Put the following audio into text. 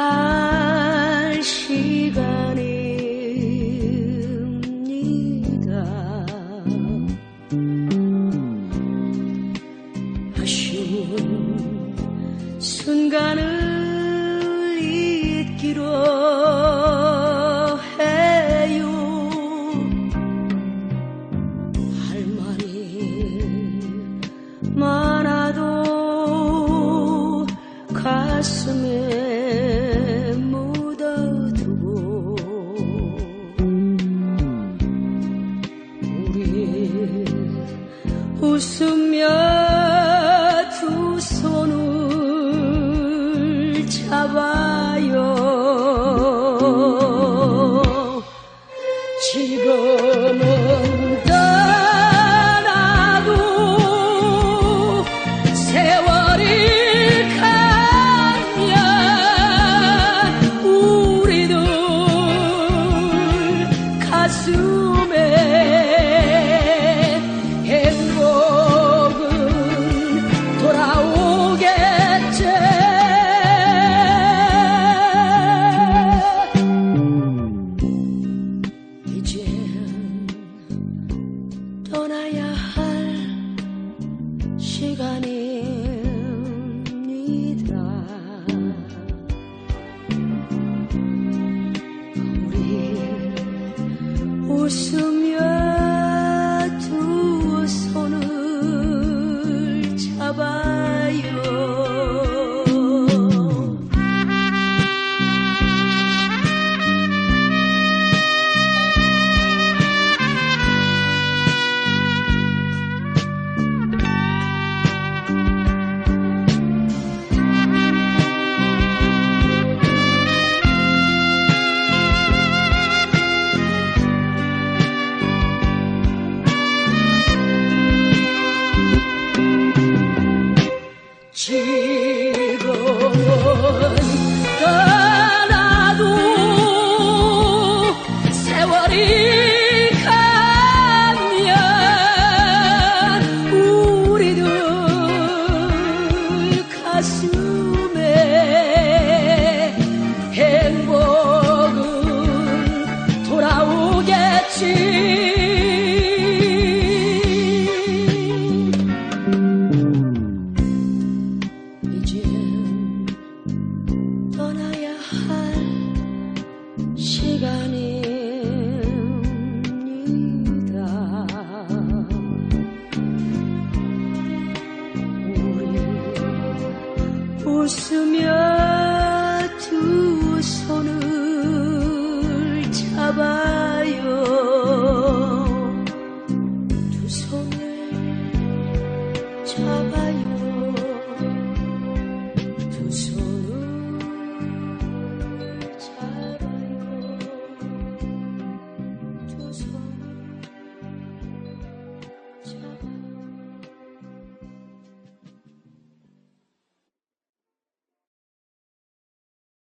할 시간입니다. 아쉬운 순간을 잊기로 해요. 할 말이 많아도 가슴에 웃으며 두 손을 잡아요. 去看你 웃으며 두 손.